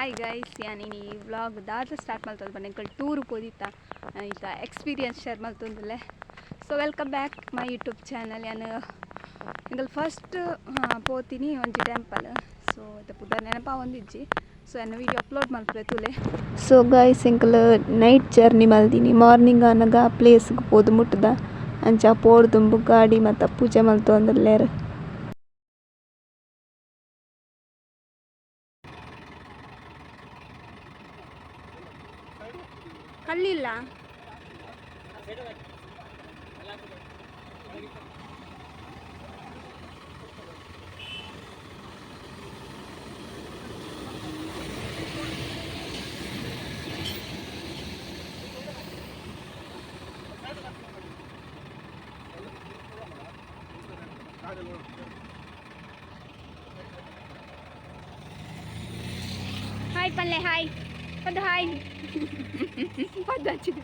Hi guys ಯಾನಿ ಈ vlog start ಮಾಡ್ತದೆ ಬನ್ನಿ. ಟೂರ್ ಪೋದಿತ್ತ ಈಗ experience share ಮಾಡ್ತಂದಲ್ಲೇ so welcome back my YouTube channel ಯಾನು ಇಂಕಲ್ ಫಸ್ಟ್ ಪೋತೀನಿ ಒಂಜಿ ಟೆಂಪಲ್ ಸೊ ಇದು ಪುದ ನೆನಪ ಒಂದಿಜ್ಜಿ. ಸೊ ಏನು ವೀಡಿಯೋ ಅಪ್ಲೋಡ್ ಮಾಡ್ತಾರೆ ತುಲೆ. ಸೊ ಗೈಸ್ ಇಂಕಲ್ ನೈಟ್ ಜರ್ನಿ ಮಲ್ದೀನಿ. ಮಾರ್ನಿಂಗ್ ಅನ್ನಗ ಪ್ಲೇಸ್ಗೆ ಪೋದು ಮುಟ್ಟದ ಅಂಚ ಪೋಡ್ದು ಗಾಡಿ ಮತ್ತು ಪೂಜೆ ಮಲ್ತು ಕಲ್ಲಿಲ್ಲ ಹಾಯ್ ಪಲ್ಲೆ ಹಾಯ್ ಒಂದು ಹಾಯ್ ಹಚ್ಚಿದೆ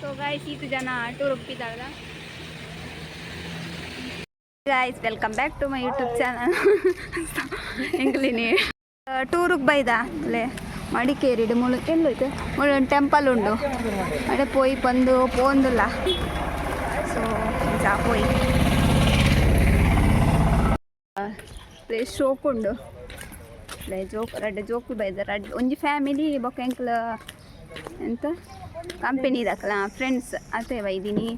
ಸೊ ಗಾಯ್ಸ್ ಜನ tour ಹೋಗ್ತಿದ್ದಾರಲ್ಲ? Guys welcome back to my YouTube channel ಎಂಗ್ಲಿನಿ. ಟೂರಿಗೆ ಬೈದ? ಅಲ್ಲೇ ಮಡಿಕೇರಿ ಮುಳು ಎಲ್ಲೋಯ್ತು? ಮುಳು ಟೆಂಪಲ್ ಉಂಡು ಅಡೆ ಪೋಯಿ ಬಂದು ಪೋಂದಿಲ್ಲ ಸೊ ಜಾ ಪೋಯಿ. ಪ್ಲೇಸ್ ಶೋಕ್ ಉಂಡು. ಲೈ ಜೋಕ್, ರಡ್ಡೆ ಜೋಕು ಬೈದ ರಡ್ ಒಂಜಿ ಫ್ಯಾಮಿಲಿ ಬೊಕ್ಕ ಎಂಕ್ಲ ಎಂತ? ಕಂಪೆನಿ ಇದಕ್ಕಲ್ಲ ಫ್ರೆಂಡ್ಸ್ ಅದೇ ಬೈದಿನಿ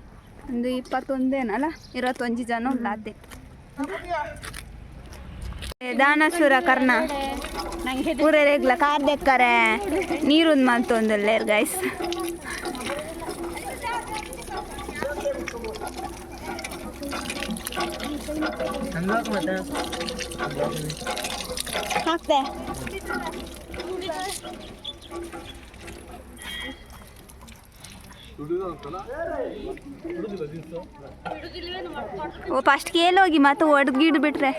ಒಂದು ಇಪ್ಪತ್ತೊಂದೇನಲ್ಲ ಇರತ್ತೊಂಜಿ ಜನ ಉಲ್ಲ ಅದೇ. ದಾನಸುರ ಕರ್ಣ. ಪೂರ ರೇಗ್ಲ ಕಾರ್ ದೆಕ್ಕರೆ. ನೀರುಂದು ಮಲ್ತೊಂದಲ್ಲೇರ್ ಗೈಸ್ ಹಾಕ್ದೆ ಓ ಫಸ್ಟ್ ಹೋಗಿ ಮತ್ತೆ ಒಡ್ದು ಗಿಡ್ ಬಿಟ್ರೆ.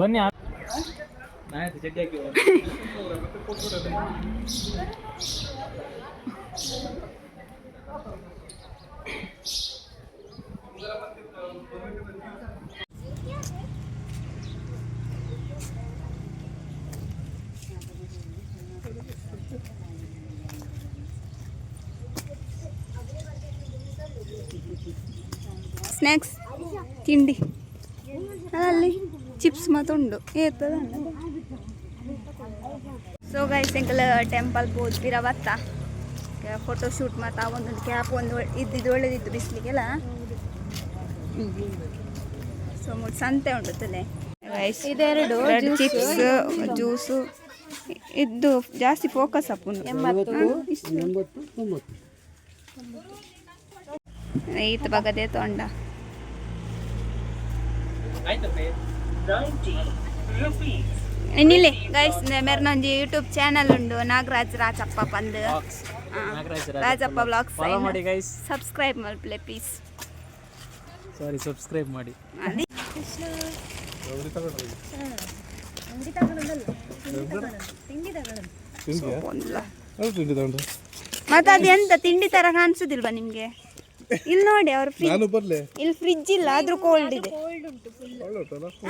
ಬನ್ನಿ. ಸ್ನ್ಯಾಕ್ಸ್ ತಿಂಡಿ. ಅಲ್ಲಿ ಚಿಪ್ಸ್ ಮತ್ತುಂಡು ಏತದ? ಸೊ ಗೈಸ್ ಎಂಕಲ್ ಟೆಂಪಲ್ ಹೋದ್ ಬಿರವತ್ತ ಫೋಟೋ ಶೂಟ್ ಮತ್ತು ಆ ಒಂದೊಂದು ಕ್ಯಾಪ್ ಒಂದು ಇದ್ದಿದ್ದು ಒಳ್ಳೆದಿತ್ತು ಬಿಸಿಲಿಗೆಲ್ಲ ಸೊ ಮೂರು ಸಂತೆ ಉಂಟು ತಲೆ ಇದೆರಡು ಚಿಪ್ಸ್ ಜ್ಯೂಸು ಇದ್ದು ಜಾಸ್ತಿ ಫೋಕಸ್ ಅಪ್ಪುಂಡು ಈತ ಬಗದೆ ತೊಂಡ. ಇನ್ನಿಲ್ಲಿ ಗೈಸ್ ಮೇರ್ನೊಂಜಿ ಯೂಟ್ಯೂಬ್ ಚಾನಲ್ ಉಂಡು. ನಾಗರಾಜ್ ರಾಜಪ್ಪ ಪಂದ್ ರಾಜಪ್ಪ ಬ್ಲಾಗ್ಸ್ ಮಾಡಿ ಗೈಸ್ ಸಬ್ಸ್ಕ್ರೈಬ್ ಮಲ್ಪ್ಲೆ ಪ್ಲೀಸ್ ಸಾರಿ ಸಬ್ಸ್ಕ್ರೈಬ್ ಮಾಡಿ. ಮತ್ತೆ ಅದು ಎಂತ ತಿಂಡಿ ತರ ಕಾಣಿಸುದಿಲ್ವಾ ನಿಮ್ಗೆ? ಇಲ್ಲಿ ನೋಡಿ ಅವ್ರ ನಾನು ಬರ್ಲೆ. ಇಲ್ಲಿ ಫ್ರಿಜ್ ಇಲ್ಲ ಆದ್ರೂ ಕೋಲ್ಡ್ ಇದೆ.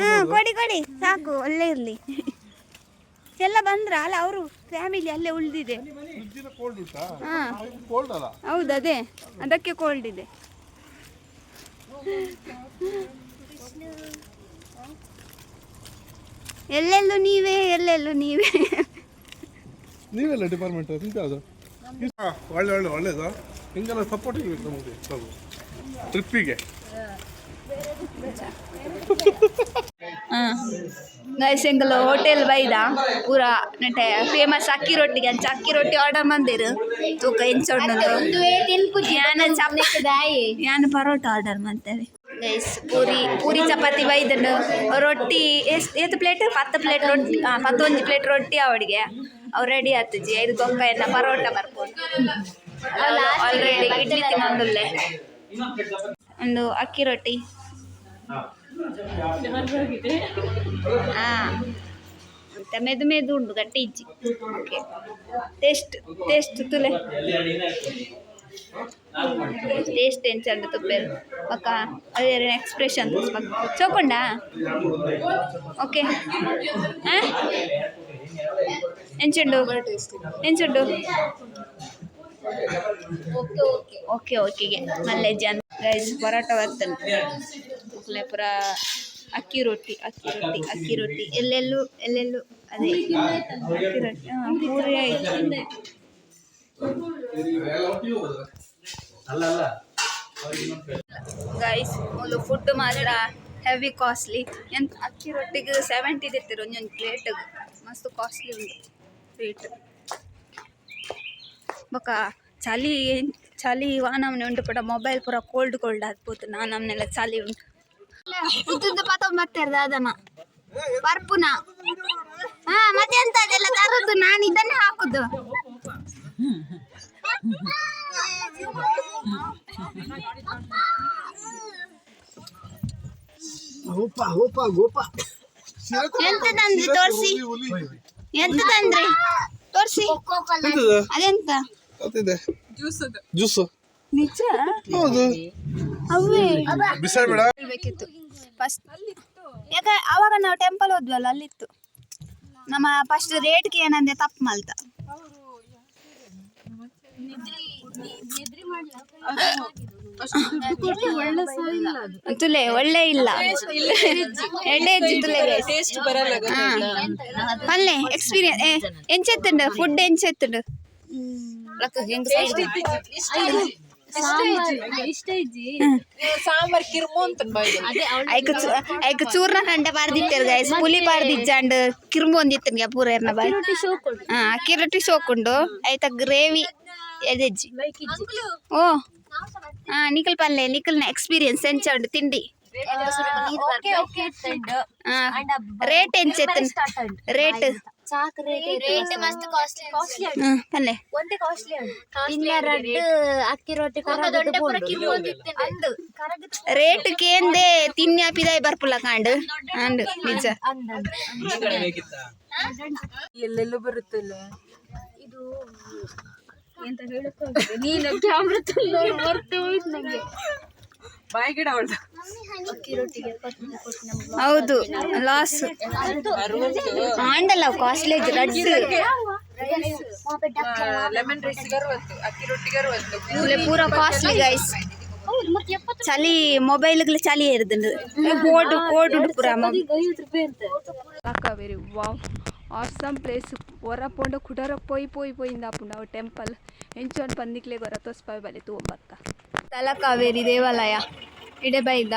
ಹಾ ಕೊಡಿ ಕೊಡಿ. ಸಾಕು ಅಲ್ಲೇ ಇರ್ಲಿ. ಎಲ್ಲ ಬಂದ್ರ? ಅಲ್ಲ ಅವರು ಫ್ಯಾಮಿಲಿ ಅಲ್ಲೇ ಉಳಿದಿದೆ. ಹಾ. ಕೋಲ್ಡ್ ಅಲ್ಲ? ಹೌದು ಅದೇ. ಅದಕ್ಕೆ ಕೋಲ್ಡ್ ಇದೆ. ಎಲ್ಲೆಲ್ಲೂ ನೀವೇ ಎಲ್ಲೆಲ್ಲೂ ನೀವೇ. ನೀವೆಲ್ಲ ಡಿಪಾರ್ಟ್ಮೆಂಟ್ ಯಾವುದು ಒಳ್ಳೆ ಒಳ್ಳೆ ಒಳ್ಳೇದು? ಹಿಂಗೆಲ್ಲ ಸಪೋರ್ಟ್ ಇರ್ಬೇಕು ನಮಗೆ? ನಾವು ಟ್ರಿಪ್ಪಿಗೆ ಗೈಸೆಂಗಲ್ ಹೋಟೆಲ್ ಬೈದ? ಪೂರ ನಟೆ ಫೇಮಸ್ ಅಕ್ಕಿ ರೊಟ್ಟಿಗೆ ಅಂಚ ಅಕ್ಕಿ ರೊಟ್ಟಿ ಆರ್ಡರ್ ಮಂದಿರು ತೂಕ ಎಂಚೊಂಡು ಯಾನ ಚಪಾತಿ ಯಾನ ಪರೋಟ ಆರ್ಡರ್ ಮಾಡ್ತೇವೆ. ಗೈಸ್ ಪೂರಿ ಪೂರಿ ಚಪಾತಿ ಬೈದನು. ರೊಟ್ಟಿ ಎಷ್ಟು ಎಷ್ಟು ಪ್ಲೇಟ್ ಪತ್ತು ಪ್ಲೇಟ್ ರೊಟ್ಟಿ ಪತ್ತೊಂದು ಪ್ಲೇಟ್ ರೊಟ್ಟಿ ಅವಡಿಗೆ ಅವು ರೆಡಿ ಆತುಜಿ ಐದು ತೊಕ್ಕ ಎಲ್ಲ ಪರೋಟ ಬರ್ಬೋದು. ಆಲ್ರೆಡಿ ಇಡ್ಲಿ ತಿನ್ನೊಂದುಲ್ಲೆ ಒಂದು ಅಕ್ಕಿ ರೊಟ್ಟಿ. ಹಾ ಮತ್ತೆ ಮೆದು ಮೆದು ಉಂಡು ಗಟ್ಟಿ ಇಜ್ಜಿ. ಓಕೆ ಟೇಸ್ಟ್ ಟೇಸ್ಟ್ ತುಲೆ. ಟೇಸ್ಟ್ ಎಂಚಂಡ ತುಪ್ಪೇರು ಪಕ್ಕ ಅದೇ ಎಕ್ಸ್ಪ್ರೆಷನ್ ತೋರಿಸ್ಬೇಕು ಚೋಕೊಂಡ? ಓಕೆ ಹಾಂ ಎಂಚುಂಡು ಎಂಚುಂಡು ಓಕೆ ಓಕೆಗೆ. ಮಲ್ಲೆ ಜನ್ ಗೈಸ್ ಪರೋಟ ಬರ್ತಂತೆ ಪುರ ಅಕ್ಕಿ ರೊಟ್ಟಿ ಅಕ್ಕಿ ರೊಟ್ಟಿ ಅಕ್ಕಿ ರೊಟ್ಟಿ. ಎಲ್ಲೆಲ್ಲೂ ಎಲ್ಲೆಲ್ಲೂ ಅದೇ. ಅಕ್ಕಿ ರೊಟ್ಟಿ ಹಾಂ ಪೂರಿ ಆಯ್ತು. ಗೈಸ್ ಒಂದು ಫುಡ್ ಮಾತ್ರ ಹೆವಿ ಕಾಸ್ಟ್ಲಿ ಎಂತ? ಅಕ್ಕಿ ರೊಟ್ಟಿಗೆ ಸೆವೆಂಟಿ ದಿತ್ತಿರು ಒಂದೊಂದು ಪ್ಲೇಟ್ ಮಸ್ತ್ ಕಾಸ್ಟ್ಲಿ ಉಂಟು. ರೇಟ್ ಬೊಕ ಚಳಿ ಚಳಿ ವಾನಮ್ನೆ ಉಂಟು ಪುಟ ಮೊಬೈಲ್ ಪೂರ ಕೋಲ್ಡ್ ಕೋಲ್ಡ್ ಆಗ್ಬೋದು ನಾ ನಮ್ನೆಲ್ಲ ಚಳಿ ಉಂಟು. ಇದ್ದು ಪಾತ ಮತ್ತೆ ಅದನ್ನ. ಪರ್ಪುನ ಹಾ ಮತ್ತೆ ಎಂತ ಅದೆಲ್ಲ ತರದ್ದು ನಾನು ಇದನ್ನೇ ಹಾಕುದು. ಎಂತ ತಂದ್ರಿ ತೋರ್ಸಿ? ಎಂತ ತಂದ್ರಿ ತೋರ್ಸಿ ಅದೆಂತ? ಅದಿದೆ ಜ್ಯೂಸು. ನಿಜ? ಹೌದು. ಅವೇ ಬಿಸಾಡ್ಬೇಡ ಹೇಳ್ಬೇಕಿತ್ತು. ಫಸ್ಟ್. ಯಾಕೆ ಅವಾಗ ನಾವು ಟೆಂಪಲ್ ಹೋದ್ವಲ್ಲ ಅಲ್ಲಿತ್ತು. ನಮ್ಮ ಫಸ್ಟ್ ರೇಟ್ಗೆ ಏನಂದೆ ತಪ್ಪು ಮಲ್ತ. ತುಲೆ ಒಳ್ಳೆ ಇಲ್ಲ. ಎಣ್ಣೆ ಇಜ್ಜಿ ತುಲೆ ಟೇಸ್ಟ್ ಬರಲ್ಲ ಪಲ್ಲೆ ಎಕ್ಸ್ಪೀರಿಯನ್ಸ್ ಎಂಚೆತ್ತುಂಡು ಫುಡ್ ಎಂಚೆತ್ತುಂಡು ಸಾಂಬಾರ್ ಕಿರ್ಮು ಅಂತ ಐಕ ಚೂರ್ನ ಕಂಡೆ ಪಾರ್ದಿಟ್ಟರು ಗೈಸ್ ಪುಲಿ ಪಾರ್ದಿಜ್ಜಾಂಡ್ ಕಿರುಂಬು ಒಂದಿತ್ತನ್ಗೆ ಪೂರ ಎರ್ನ ಬಾಯ್? ಹಾ ಅಕ್ಕಿ ರೊಟ್ಟಿ ಸೋಕುಂಡು. ಐತ ಗ್ರೇವಿ ಎದೆಜ್ಜಿ ಓ. ನಿಖಲ್ ಪಲ್ಲೆ ನಿಖಲ್ನ ಎಕ್ಸ್ಪೀರಿಯನ್ಸ್ ಎಂಚ ಉಂಡು ತಿಂಡಿ ರೇಟ್ ಎಂಚೆತ್ತ ರೇಟ್ ರೇಟ್ ಮಸ್ತ್ ಕಾಸ್ಟ್ಲಿ ಪಲ್ಲೆ. ಒಂದೇ ಕಾಸ್ಟ್ಲಿ ಇನ್ನ ರಡ್ಡ್ ಅಕ್ಕಿ ರೊಟ್ಟಿ ರೇಟ್ ಕೇಂದೆ ತಿನ್ಯಾಪಿದಾಯ್ ಬರ್ಪುಲ್ಲ ಕಾಂಡ್. ಅಂಡ್ ನಿಜ. ಎಲ್ಲೆಲ್ಲೂ ಬರುತ್ತಲ್ಲ. ನೀನು ಕ್ಯಾಮ್ರಾ ತಂದು ಮರ್ತು ಹೋಯ್ತು ನಂಗೆ. ಬಾಯಿ ಗಿಡ ಅವಳ್ದು ಹೌದು ಲಾಸ್ ಆಂಡಲ್ಲ ಕಾಸ್ಟ್ಲಿ ರಡ್ಡು ಲೆಮನ್ ರೈಸ್ಗೆ ಅರವತ್ತು ಅಕ್ಕಿ ರೊಟ್ಟಿಗೆ ಅರವತ್ತು. ಇವ್ಲೆ ಪೂರ ಕಾಸ್ಟ್ಲಿ ಗೈಸ್ ಚಳಿ ಮೊಬೈಲ್ಗಳು ಚಳಿ ಇರುದುಂಡು ಕೋಡ್ ಕೋಡ್ ಉಂಡು ಪೂರ ಐವತ್ತು ರೂಪಾಯಿ ಅಂತ. ಕಾವೇರಿ ವಾವ್. ಆಸಮ್ ಪ್ಲೇಸ್ ಹೊರ ಪೋಂಡ ಕುಡರ ಪೋಯಿ ಪೋಯಿ ಪೋಯಿಂದ ಆಪುಂಡ ಅವ ಟೆಂಪಲ್ ಎಂಚೊಂದು ಪಂದಿಕ್ಲೆ ಗೊರ ತೋಸ್ಪಾಯ್ ಬಲೆ ತೂಂಬತ್ತ ತಲಕಾವೇರಿ ದೇವಾಲಯ ಇಡೆ ಬೈದ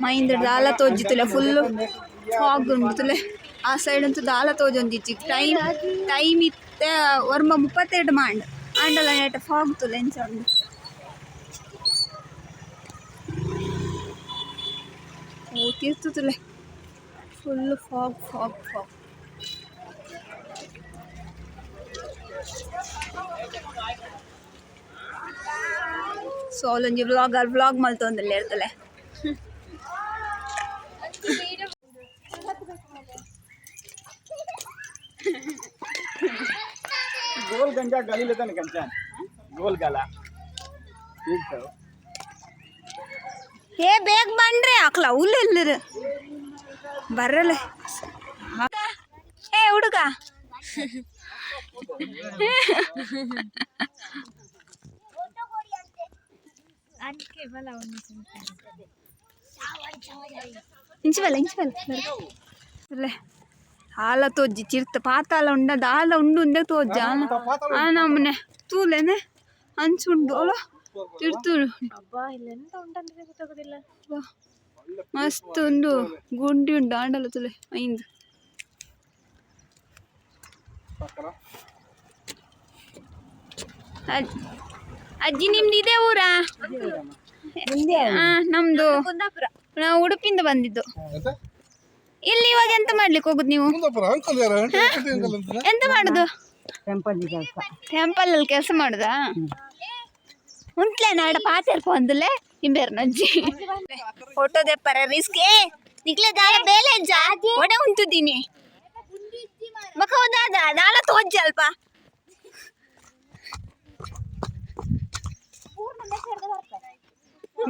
ಮೈಂದ ದಾಲ ತೋಜಿತುಲೆ ಫುಲ್ಲು ಫಾಗ್ ಉಂಟುಲೆ ಆ ಸೈಡ್ ಅಂತೂ ದಾಲ ತೋಜೊಂದಿಚ್ಚಿ ಟೈಮ್ ಟೈಮ್ ಇತ್ತೆ ವರ್ಮ ಮುಪ್ಪತ್ತೆರಡು ಮಾಂಡ್ ಆಂಡಲ ನೆಟ್ ಫಾಗ್ ತುಲೆ ಎಂಚ ಉಂಡು ಓ ತೀರ್ತುಲೆ ಫುಲ್ ಫಾಗ್ ಫಾಗ್ ಫಾಗ್ ಸೋಲೊಂಜಿ ವ್ಲಾಗರ್ ವ್ಲಾಗ್ ಮಲ್ತೊಂದಲ್ಲಿ ಇರ್ತಲೆ ಗೋಲ್ ಗಂಜ ಗಲಿಲ ತಾನೆ ಗಂಜ ಗೋಲ್ ಗಲ ಏ ಬೇಗ ಬಂಡ್ರಿ ಹಾಕ್ಲ ಹುಲ್ಲು ಇಲ್ಲರು ಬರಲ್ಲ ಏ ಹುಡುಗ ಇಂಚವಲ್ಲ ಇಂಚವಲ್ಲ ಅಲ್ಲೇ ಹಾಲ ತೋಜಿ ಚಿರ್ತ ಪಾತಾಲ ಉಂಡ ಆಲ ಉಂಡು ಉಂಡೆ ತೋಜ ಆ ನಮ್ಮನೆ ತೂಲೆನೆ ಹಂಚುಂಡು ಅಲ್ಲ ತಿರ್ತುಡು ವಾ. ಮಸ್ತ್ ಉಂಡು. ಗುಂಡಿ ಉಂಡು ಆಂಡಲ ತುಲೆ ಐಂದು. ಅಜ್ಜಿ ಅಜ್ಜಿ ನಿಮ್ದು ಇದೇ ಊರಾ ಹಾ ನಮ್ದು ನಾವು ಉಡುಪಿಂದ ಬಂದಿದ್ದು. ಇಲ್ಲಿ ಇವಾಗ ಎಂತ ಮಾಡ್ಲಿಕ್ಕೆ ಹೋಗುದು ನೀವು? ಕುಂದಾಪುರ ಅಂಕಲ್ ಯಾರ? ಅಂಕಲ್ ಅಂತ? ಎಂತ ಮಾಡುದು? ಟೆಂಪಲ್ ಅಲ್ಲಿ ಕೆಲಸ ಮಾಡುದಾ? ಉಂಟ್ಲೆ ನಾಡ ಪಾತೆರ್ ಪೊಂದುಲೆ ನಿಂಬೇರ್ ನಜ್ಜಿ ಫೋಟೋ ದೆಪ್ಪರ ರಿಸ್ಕ್. ಏ ನಿಕ್ಲೆ ದಾಳ ಬೇಲೆ ಜಾ ಒಡೆ ಉಂತಿದ್ದೀನಿ ಮಕ ಹೋದಾದ ದಾಳ ತೋಜ್ಜಿ ಅಲ್ಪ.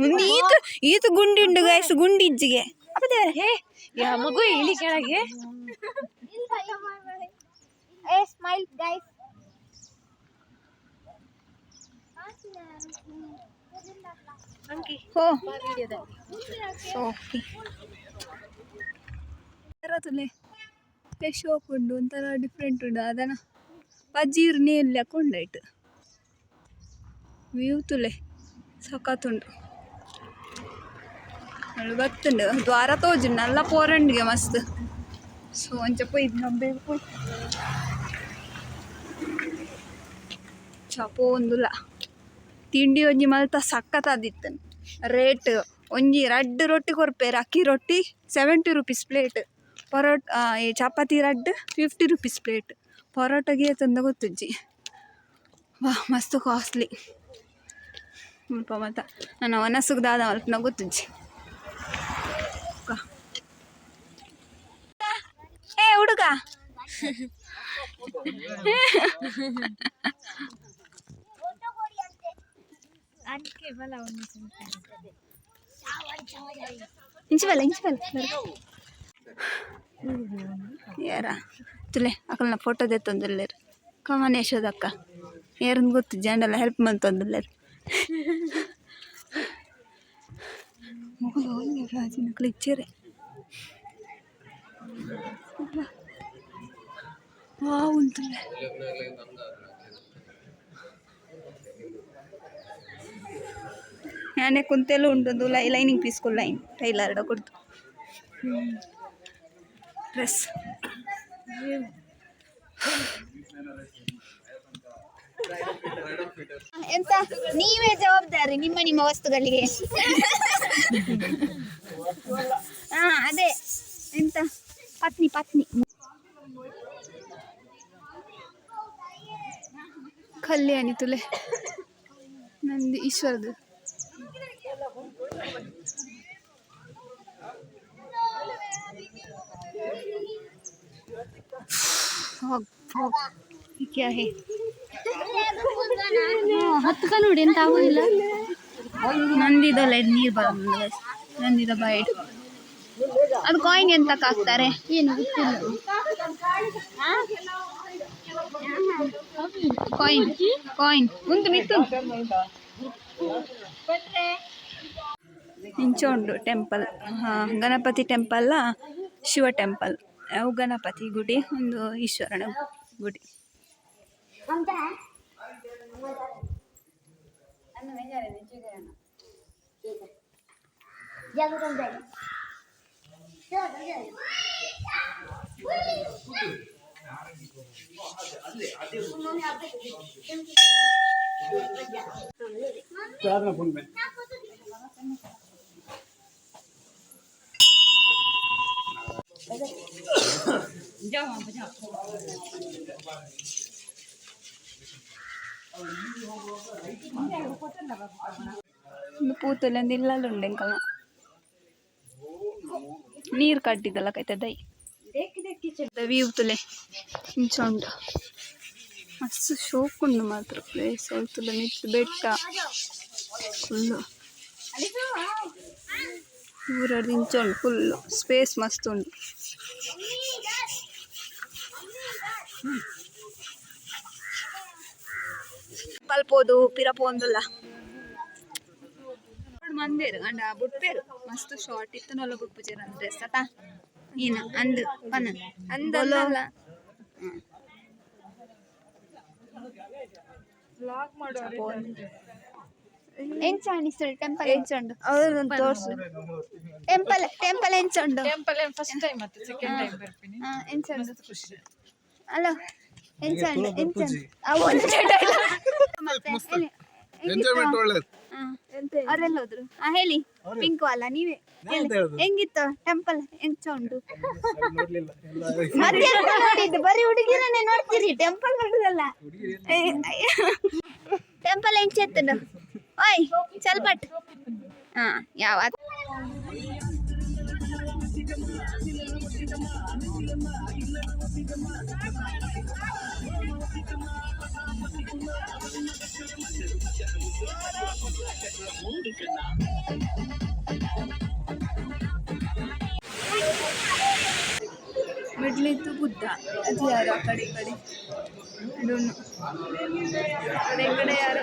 ಮುಂದೆ ಈತು ಈತು ಗುಂಡಿ ಉಂಡು ಗೈಸ್ ಗುಂಡಿ ಇಜ್ಜಿಗೆ. ಅಪ್ಪ ದೇವ್ರೆ ಯಾ ಮಗು ಇಳಿ ಕೆಳಗೆ? ಏ ಸ್ಮೈಲ್ ಗೈಸ್ ಹೋ. ಓಕೆ ತುಲೆ. ಶೋಪ್ ಉಂಡು ಒಂಥರ ಡಿಫ್ರೆಂಟ್ ಉಂಡು ಅದನ್ನ ಪಜ್ಜೀರು ನೀರ್ಲಿ ಹಾಕೊಂಡಾಯ್ತು ವ್ಯೂ ತುಲೆ. ಸಖತ್ತುಂಡು ಅಲ್ಲಿ ಗೊತ್ತುಂಡು ದ್ವಾರ ತೋಜುಂಡು ನಲ್ಲ ಪೋರಂಡಿಗೆ ಮಸ್ತ್. ಸೊ ಒಂಚಪ್ಪ ಇದು ನಮ್ಬೇಕು ಪೋಯ್ ಚಪೋ ಒಂದುಲ್ಲ. ತಿಂಡಿ ಒಂಜಿ ಮಲ್ತ ಸಖತ್ತಾದಿತ್ತು ರೇಟ್, ಒಂಜಿ ರಡ್ ರೊಟ್ಟಿ ಕೊರ್ಪೇರು ಅಕ್ಕಿ ರೊಟ್ಟಿ, ಸೆವೆಂಟಿ ರುಪೀಸ್ ಪ್ಲೇಟ್. ಪರೋಟ ಈ ಚಪಾತಿ ರಡ್ ಫಿಫ್ಟಿ ರುಪೀಸ್ ಪ್ಲೇಟ್. ಪರೋಟಗೆ ತಂದ ಗೊತ್ತುಜ್ಜಿ. ವಾ ಮಸ್ತ್ ಕಾಸ್ಟ್ಲಿ. ಮುಲ್ಪ ಮತ್ತ ನನ್ನ ಒನಸುಗ್ದಾದ ಮಲ್ಪನ ಗೊತ್ತುಜ್ಜಿ. ಇಂಚಬಲ್ಲ ಇಂಚಬಲ್ಲ ಯಾರ ತುಲೆ ಅಕ್ಕಲ್ನ ಫೋಟೋ ತೆತ್ತೊಂದಿಲ್ಲೇರು ಕಮಾನ್ ಯಶೋದಕ್ಕ ಯಾರನ್ನ ಗೊತ್ತು ಜನಲ್ಲ ಹೆಲ್ಪ್ ಮಂತೊಂದಿಲ್ಲೇರು ರಾಜಿನ ಕ್ಲಿಚ್ಚರೆ ಓ ಉಂಟುಲೆ ನಾನೇ ಕುಂತೆಲ್ಲ ಉಂಟು ಲೈ ಲೈನಿಂಗ್ ಪೀಸ್ಕೊಂಡು ಲೈನ್ ಟೈಲರ್ ಡೊ ಕೊಡ್ತು. ಬ್ಲಸ್ ಎಂತ? ನೀವೇ ಜವಾಬ್ದಾರಿ ನಿಮ್ಮ ನಿಮ್ಮ ವಸ್ತುಗಳಿಗೆ. ಹಾ ಅದೇ. ಎಂತ? ಪತ್ನಿ ಪತ್ನಿ. ಕಲ್ಯಾಣಿ ತುಲೆ ನಂದು ಈಶ್ವರದು ಹೋಗ್ ಹೋಗ್ ये क्या है ಹತ್ಕ ನೋಡಿ ಎಂತ ಆಗುದಿಲ್ಲ ನಂದಿದಲ್ಲ ನೀರು ಬರೋದು ನಂದಿದ ಬೈಟ್ ಅದು ಕಾಯಿನ್ ಎಂತಕ್ಕೆ ಹಾಕ್ತಾರೆ ಏನು ಗೊತ್ತಿಲ್ಲ ಕಾಯಿನ್ ಕಾಯಿನ್ ಉಂಟು ಮಿತ್ತು ಇಂಚ ಉಂಡು ಟೆಂಪಲ್ ಹಾಂ ಗಣಪತಿ ಟೆಂಪಲ್ ಶಿವ ಟೆಂಪಲ್ ಅವು ಗಣಪತಿ ಗುಡಿ ಒಂದು ಈಶ್ವರನ ಗುಡಿ Jangan, jangan. Ini putulan di lalun dengkal. Nir kardi dalam kaitan daya. ಮಸ್ತ್ ಶೋಕ್ ಉಂಡು ಮಾತ್ರ ಪ್ಲೇಸ್ ತುಲ ಮಿತ್ತು ಬೆಟ್ಟ. ಫುಲ್ಲು ಊರದ್ದು ಇಂಚ ಉಂಡು ಫುಲ್ಲು ಸ್ಪೇಸ್ ಮಸ್ತ್ ಉಂಡು ಪಲ್ಪೋದು ಪಿರ ಪೋಂದುಲ್ಲ ಮಂದೇರು ಅಂಡ ಬುಡ್ಪೇರು ಮಸ್ತ್ ಶಾರ್ಟ್ ಇತ್ತು ನೊಲ್ಲ ಬುಡ್ಪುಜೇರು ಅಂದ್ರೆ ಸತ ನೀನು ಅಂದು ಪನ. ಅಂದಲ್ಲ. ಟೆಂಪಲ್ ಎಂಚುಂಡು ಅವ್ರನ್ನ ತೋರ್ಸು. ಟೆಂಪಲ್ ಟೆಂಪಲ್ ಎಂಚುಂಡು ಟೆಂಪಲ್ ಫಸ್ಟ್ ಟೈಮ್ ಮತ್ತೆ ಸೆಕೆಂಡ್ ಟೈಮ್ ಬರ್ತೀನಿ. ಹಾ ಎಂಚುಂಡು ಎಂಚುಂಡು ಎಂಚುಂಡು ಅವು ಮತ್ತೆ? ಎಂಜಾಯ್ಮೆಂಟ್ ಒಳ್ಳೇದು. ಅವರೆಲ್ಲ ಹೋದ್ರು ಹಾ ಹೇಳಿ. ಪಿಂಕ್ ಅಲ್ಲ ನೀವೇ. ಹೆಂಗಿತ್ತು? ಟೆಂಪಲ್ ಹೆಂಗ್ ಚೌಂಡು ಮತ್ತೆ ಎಂತ ನೋಡಿದ್ದು. ಬರೀ ಹುಡುಗಿರನ್ನೇ ನೋಡ್ತೀರಿ. ಟೆಂಪಲ್ ನೋಡುದಲ್ಲ. ಟೆಂಪಲ್ ಎಂಚ ಎತ್ತದು ಓಯ್ ಚಲ್ಪಟ್. ಹಾ ಯಾವ ಮಿಡ್ಲಿತ್ತು ಬುದ್ಧ ಅದು ಯಾರು ಆ ಕಡೆ ಈ ಕಡೆ ಡೋನು ಕಡೆ ಈ ಕಡೆ ಯಾರು?